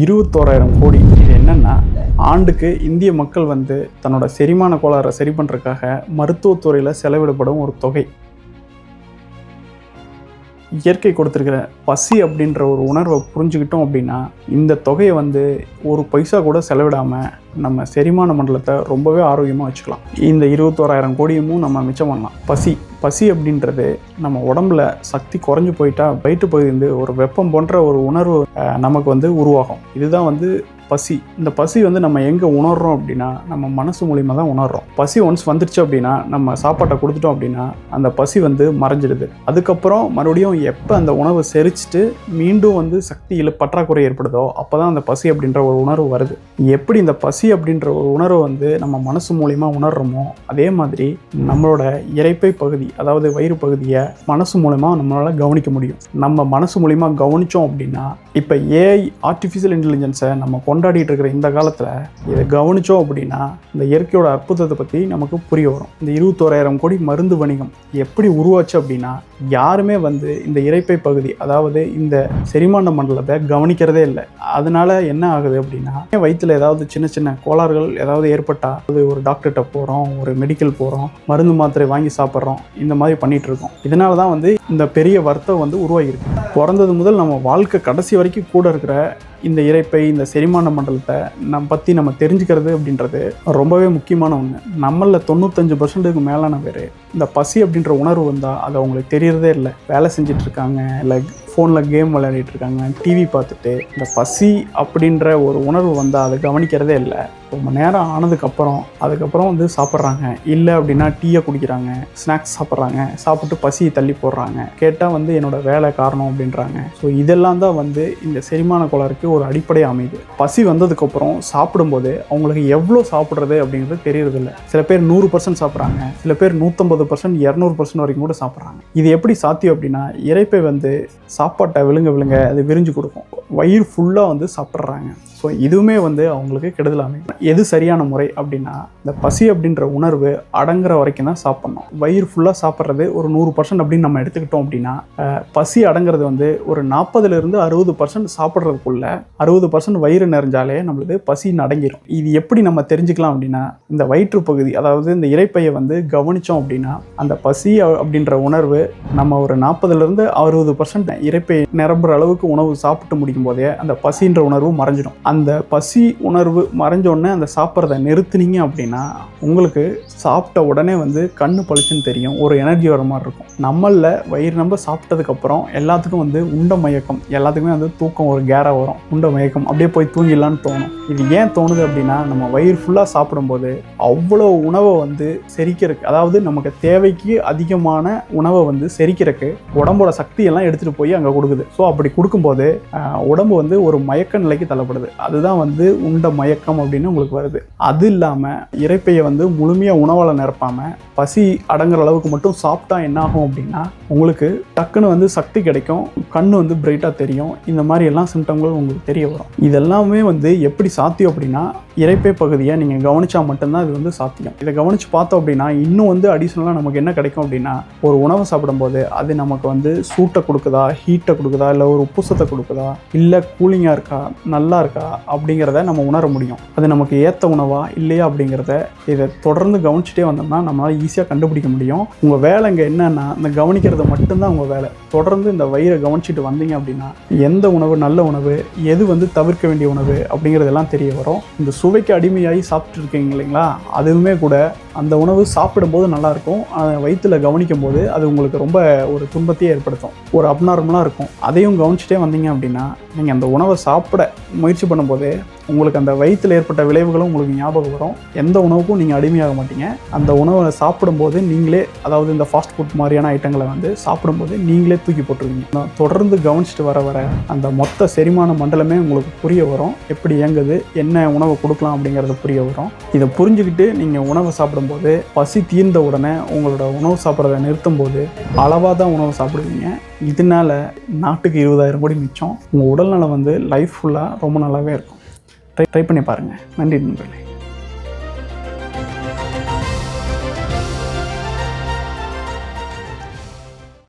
இருபத்தோராயிரம் கோடி. இது என்னென்னா ஆண்டுக்கு இந்திய மக்கள் வந்து தன்னோட செரிமான கோளாறை சரி பண்ணுறதுக்காக மருத்துவத்துறையில் செலவிடப்படும் ஒரு தொகை. இயற்கை கொடுத்துருக்கிற பசி அப்படின்ற ஒரு உணர்வை புரிஞ்சுக்கிட்டோம் அப்படின்னா இந்த தொகையை வந்து ஒரு பைசா கூட செலவிடாமல் நம்ம செரிமான மண்டலத்தை ரொம்பவே ஆரோக்கியமாக வச்சுக்கலாம். இந்த இருபத்தோராயிரம் கோடியமும் நம்ம மிச்சம் பண்ணலாம். பசி பசி அப்படின்றது நம்ம உடம்புல சக்தி குறைஞ்சு போயிட்டா வயிற்று பகுதி வந்து ஒரு வெப்பம் போன்ற ஒரு உணர்வு நமக்கு வந்து உருவாகும். இதுதான் வந்து பசி. இந்த பசி வந்து நம்ம எங்கே உணர்றோம் அப்படின்னா நம்ம மனசு மூலியமாக தான் உணர்றோம். பசி ஒன்ஸ் வந்துருச்சு அப்படின்னா நம்ம சாப்பாட்டை கொடுத்துட்டோம் அப்படின்னா அந்த பசி வந்து மறைஞ்சிடுது. அதுக்கப்புறம் மறுபடியும் எப்போ அந்த உணவை செரிச்சிட்டு மீண்டும் வந்து சக்தியில் பற்றாக்குறை ஏற்படுதோ அப்போ தான் அந்த பசி அப்படின்ற ஒரு உணர்வு வருது. எப்படி இந்த பசி அப்படின்ற ஒரு உணர்வை வந்து நம்ம மனசு மூலியமா உணர்றோமோ அதே மாதிரி நம்மளோட இறைப்பை பகுதி அதாவது வயிறு பகுதியை மனசு மூலமா நம்மளால் கவனிக்க முடியும். நம்ம மனசு மூலயமா கவனிச்சோம் அப்படின்னா இப்போ ஏஐ ஆர்டிஃபிஷியல் இன்டெலிஜென்ஸை நம்ம கொண்டாடிட்டு இருக்கிற இந்த காலத்தில் இதை கவனிச்சோம் அப்படின்னா இந்த இயற்கையோட அற்புதத்தை பற்றி நமக்கு புரிய வரும். இந்த இருபத்தோராயிரம் கோடி மருந்து வணிகம் எப்படி உருவாச்சு அப்படின்னா யாருமே வந்து இந்த இறைப்பை பகுதி அதாவது இந்த செரிமான மண்டலத்தை கவனிக்கிறதே இல்லை. அதனால என்ன ஆகுது அப்படின்னா வயிற்றில் ஏதாவது சின்ன சின்ன கோளாறுகள் ஏதாவது ஏற்பட்டால் அது ஒரு டாக்டர்கிட்ட போகிறோம் ஒரு மெடிக்கல் போகிறோம் மருந்து மாத்திரை வாங்கி சாப்பிட்றோம் இந்த மாதிரி பண்ணிகிட்ருக்கோம் இதனால தான் வந்து இந்த பெரிய வர்த்தகம் வந்து உருவாகியிருக்கு. பிறந்தது முதல் நம்ம வாழ்க்கை கடைசி வரைக்கும் கூட இருக்கிற இந்த இறைப்பை இந்த செரிமான மண்டலத்தை நம்ம பற்றி நம்ம தெரிஞ்சுக்கிறது அப்படின்றது ரொம்பவே முக்கியமான ஒன்று நம்மளில் தொண்ணூத்தஞ்சு பர்சன்ட்டுக்கு மேலான பேர் இந்த பசி அப்படின்ற உணர்வு வந்தால் அது அவங்களுக்கு தெரியறதே இல்லை. வேலை செஞ்சிட்ருக்காங்க இல்லை ஃபோனில் கேம் விளையாடிட்டு இருக்காங்க டிவி பார்த்துட்டு இந்த பசி அப்படின்ற ஒரு உணர்வு வந்தால் அதை கவனிக்கிறதே இல்லை. ரொம்ப நேரம் ஆனதுக்கப்புறம் அதுக்கப்புறம் வந்து சாப்பிட்றாங்க. இல்லை அப்படின்னா டீயை குடிக்கிறாங்க ஸ்நாக்ஸ் சாப்பிட்றாங்க சாப்பிட்டு பசியை தள்ளி போடுறாங்க. கேட்டால் வந்து என்னோட வேலை காரணம் அப்படின்றாங்க. ஸோ இதெல்லாம் தான் வந்து இந்த செரிமான கோளாறுக்கு ஒரு அடிப்படை அமைது பசி வந்ததுக்கப்புறம் சாப்பிடும்போது அவங்களுக்கு எவ்வளோ சாப்பிட்றது அப்படிங்கிறது தெரியறதில்ல. சில பேர் நூறு பர்சன்ட் சாப்பிட்றாங்க சில பேர் நூற்றம்பது பர்சன்ட் இரநூறு பர்சன்ட் வரைக்கும் கூட சாப்பிட்றாங்க. இது எப்படி சாத்தியம் அப்படின்னா இறைப்பை வந்து சாப்பாட்டை விழுங்க விழுங்க அது விரிஞ்சு கொடுக்கும். வயிறு ஃபுல்லாக வந்து சாப்பிட்றாங்க. ஸோ இதுவுமே வந்து அவங்களுக்கு கெடுதல் அமையும். எது சரியான முறை அப்படின்னா இந்த பசி அப்படின்ற உணர்வு அடங்குற வரைக்கும் தான் சாப்பிட்ணும். வயிறு ஃபுல்லாக சாப்பிட்றது ஒரு நூறு பர்சன்ட் அப்படின்னு நம்ம எடுத்துக்கிட்டோம் அப்படின்னா பசி அடங்குறது வந்து ஒரு நாற்பதுலேருந்து அறுபது பர்சன்ட் சாப்பிட்றதுக்குள்ள அறுபது பர்சன்ட் வயிறு நிறைஞ்சாலே நம்மளது பசி அடங்கிடும் இது எப்படி நம்ம தெரிஞ்சுக்கலாம் அப்படின்னா இந்த வயிற்று பகுதி அதாவது இந்த இறைப்பையை வந்து கவனித்தோம் அப்படின்னா அந்த பசி அப்படின்ற உணர்வு நம்ம ஒரு நாற்பதுலேருந்து அறுபது பர்சன்ட் இறைப்பை நிரம்புற அளவுக்கு உணவு சாப்பிட்டு முடிக்கும் போதே அந்த பசின்ற உணர்வு மறைஞ்சிடும் அந்த பசி உணர்வு மறைஞ்சோடனே அந்த சாப்பிட்றத நிறுத்துனீங்க அப்படின்னா உங்களுக்கு சாப்பிட்ட உடனே வந்து கண்ணு பளிச்சுன்னு தெரியும். ஒரு எனர்ஜி வர மாதிரி இருக்கும். நம்மளில் வயிறு நம்ம சாப்பிட்டதுக்கப்புறம் எல்லாத்துக்கும் வந்து உண்ட மயக்கம் எல்லாத்துக்குமே வந்து தூக்கம் ஒரு கேராக வரும். உண்ட மயக்கம். அப்படியே போய் தூங்கிடலான்னு தோணும். இது ஏன் தோணுது அப்படின்னா நம்ம வயிறு ஃபுல்லாக சாப்பிடும்போது அவ்வளோ உணவை வந்து செரிக்கிறதுக்கு அதாவது நமக்கு தேவைக்கு அதிகமான உணவை வந்து செரிக்கிறதுக்கு உடம்போட சக்தியெல்லாம் எடுத்துகிட்டு போய் அங்கே கொடுக்குது. ஸோ அப்படி கொடுக்கும்போது உடம்பு வந்து ஒரு மயக்க நிலைக்கு தள்ளப்படுது. அதுதான் வந்து உண்ட மயக்கம் அப்படின்னு உங்களுக்கு வருது. அது இல்லாமல் இறைப்பையை வந்து முழுமையாக உணவால் நிரப்பாமல் பசி அடங்குற அளவுக்கு மட்டும் சாப்பிட்டா என்ன ஆகும் அப்படின்னா உங்களுக்கு டக்குன்னு வந்து சக்தி கிடைக்கும் கண் வந்து பிரைட்டாக தெரியும் இந்த மாதிரி எல்லாம் சிம்டம்கள் உங்களுக்கு தெரிய வரும். இதெல்லாமே வந்து எப்படி சாத்தியம் அப்படின்னா இறைப்பை பகுதியை நீங்கள் கவனித்தா மட்டும்தான் இது வந்து சாத்தியம். இதை கவனித்து பார்த்தோம் அப்படின்னா இன்னும் வந்து அடிஷ்னலாக நமக்கு என்ன கிடைக்கும் அப்படின்னா ஒரு உணவை சாப்பிடும்போது அது நமக்கு வந்து சூட்டை கொடுக்குதா ஹீட்டை கொடுக்குதா இல்லை ஒரு உப்புசத்தை கொடுக்குதா இல்லை கூலிங்காக இருக்கா நல்லா இருக்கா அப்படிங்கிறத நம்ம உணர முடியும். அது நமக்கு ஏற்ற உணவா இல்லையா அப்படிங்கிறத இதை தொடர்ந்து கவனிச்சுட்டே வந்தோம்னா நம்மளால் ஈஸியாக கண்டுபிடிக்க முடியும். உங்கள் வேலை இங்கே என்னென்னா இந்த கவனிக்கிறது மட்டும்தான் உங்கள் வேலை. தொடர்ந்து இந்த வயிறை கவனிச்சுட்டு வந்தீங்க அப்படின்னா எந்த உணவு நல்ல உணவு எது வந்து தவிர்க்க வேண்டிய உணவு அப்படிங்கிறதெல்லாம் தெரிய வரும். இந்த சுவைக்கு அடிமையாகி சாப்பிட்ருக்கீங்க இல்லைங்களா? அதுவுமே கூட அந்த உணவு சாப்பிடும்போது நல்லாயிருக்கும். வயிற்றில் கவனிக்கும் போது அது உங்களுக்கு ரொம்ப ஒரு துன்பத்தையே ஏற்படுத்தும். ஒரு அப்நார்மலாக இருக்கும். அதையும் கவனிச்சிட்டே வந்தீங்க அப்படின்னா நீங்கள் அந்த உணவை சாப்பிட முயற்சி பண்ணும்போது உங்களுக்கு அந்த வயிற்றில் ஏற்பட்ட விளைவுகளும் உங்களுக்கு ஞாபகம் வரும். எந்த உணவுக்கும் நீங்கள் அடிமையாக மாட்டீங்க. அந்த உணவை சாப்பிடும்போது நீங்களே அதாவது இந்த ஃபாஸ்ட் ஃபுட் மாதிரியான ஐட்டங்களை வந்து சாப்பிடும்போது நீங்களே தூக்கி போட்டுருவீங்க. நான் தொடர்ந்து கவனிச்சுட்டு வர வர அந்த மொத்த செரிமான மண்டலமே உங்களுக்கு புரிய வரும். எப்படி இயங்குது என்ன உணவை கொடுக்கலாம் அப்படிங்கிறது புரிய வரும். இதை புரிஞ்சுக்கிட்டு நீங்கள் உணவை சாப்பிடும்போது பசி தீர்ந்த உடனே உங்களோட உணவு சாப்பிட்றத நிறுத்தும் போது அளவாக தான் உணவு சாப்பிடுவீங்க. இதனால நாட்டுக்கு இருபதாயிரம் கோடி மிச்சம். உங்கள் உடல்நலம் வந்து லைஃப் ஃபுல்லாக ரொம்ப நல்லாவே இருக்கும். ட்ரை ட்ரை பண்ணி பாருங்கள் நன்றி நண்பர்களே.